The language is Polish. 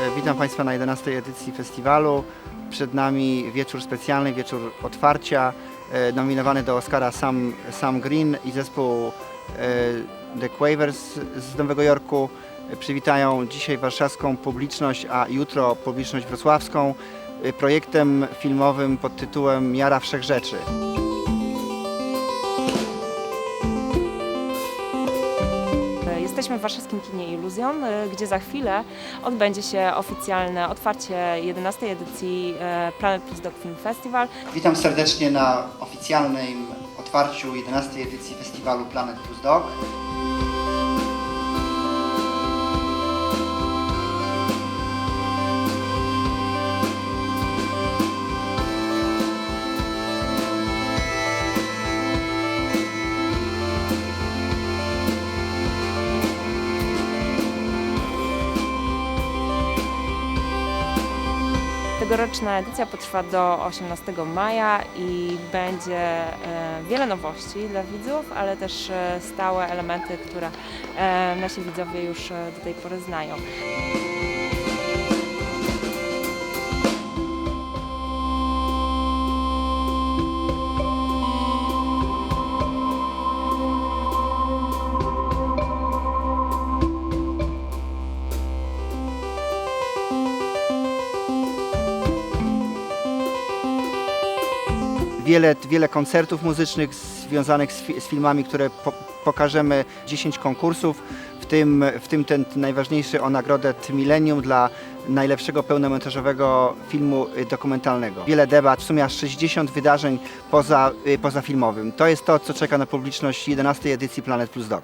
E, Witam Państwa na 11 edycji festiwalu. Przed nami wieczór specjalny, wieczór otwarcia, e, nominowany do Oscara Sam, Sam Green i zespół e, The Quavers z Nowego Jorku. Przywitają dzisiaj warszawską publiczność, a jutro publiczność wrocławską projektem filmowym pod tytułem Miara Wszechrzeczy. Jesteśmy w warszawskim kinie Iluzjon, y, gdzie za chwilę odbędzie się oficjalne otwarcie 11 edycji e, Planet Plus Dog Film Festival. Witam serdecznie na oficjalnym otwarciu 11 edycji festiwalu Planet Plus Dog. Tegoroczna edycja potrwa do 18 maja i będzie e, wiele nowości dla widzów, ale też e, stałe elementy, które e, nasi widzowie już do tej pory znają. Wiele, wiele koncertów muzycznych związanych z, fi- z filmami, które po, pokażemy, 10 konkursów, w tym, w tym ten najważniejszy o nagrodę Millennium dla najlepszego pełnometrażowego filmu y, dokumentalnego. Wiele debat, w sumie aż 60 wydarzeń poza, y. To jest to, co czeka na publiczność 11 edycji Planet Plus Doc.